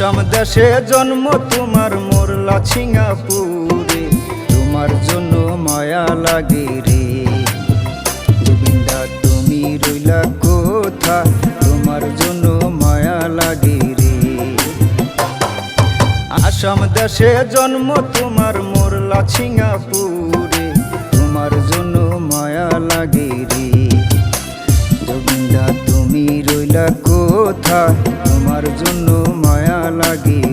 আসাম দেশে জন্ম, তোমার মোরলা ছিঙ্গাপুরে তোমার জন্য মায়া লাগে রে। গোবিন্দা, তুমি রইলা কোথা? তোমার জন্য মায়া লাগে রে। আসাম দেশে জন্ম, তোমার মোরলা ছিঙ্গাপুরে তোমার জন্য মায়া লাগে রে। গোবিন্দা, তুমি রইলা কোথা? লাগে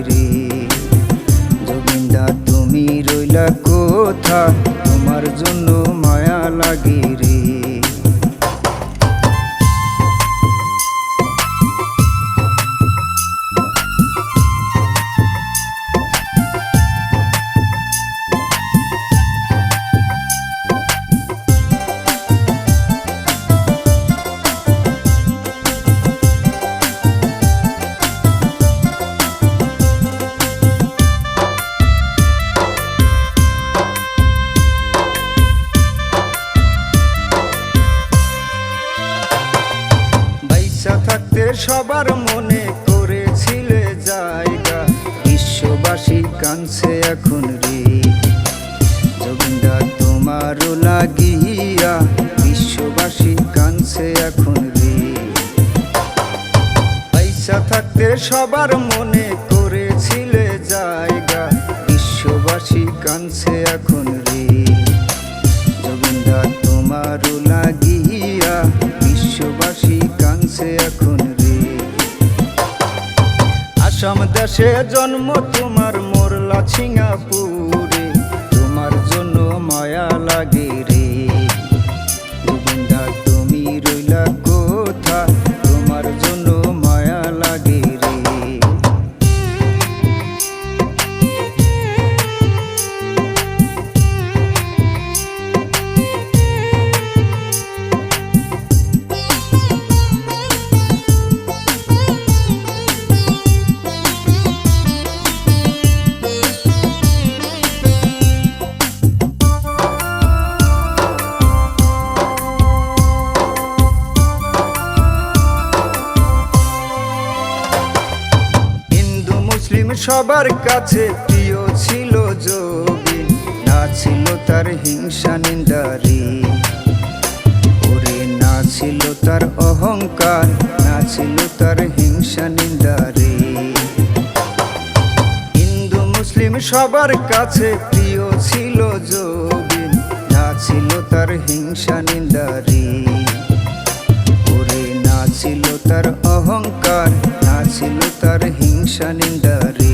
সবার মনে করেছিলে জায়গা। বিশ্ববাসী কানছে এখন রে জগিন্দা তোমারও লাগিয়া বিশ্ববাসী কানছে এখন রে পয়সা থাকতে সবার মনে আসাম দেশে জন্ম তোমার মোরলা ছিঙ্গাপুরে তোমার জন্য মায়া লাগে সবার কাছে প্রিয় ছিল যোগী না ছিল তার হিংসা নিন্দারি ওরে, না ছিল তার অহংকার, না ছিল তার হিংসা নিন্দারি হিন্দু, মুসলিম সবার কাছে প্রিয় ছিল যোগী না ছিল তার হিংসা নিন্দারি ছিল তার অহংকার, না ছিল তার হিংসা নিন্দারে।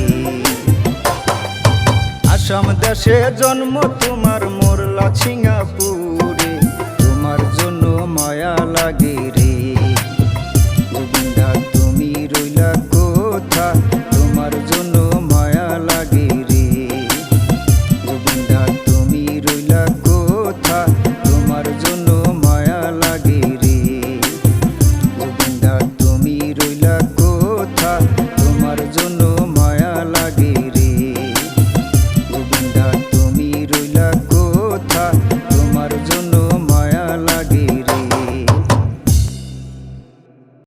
আসাম দেশে জন্ম, তোমার মোরলা সিঙ্গাপুরে তোমার জন্য মায়া লাগে luck.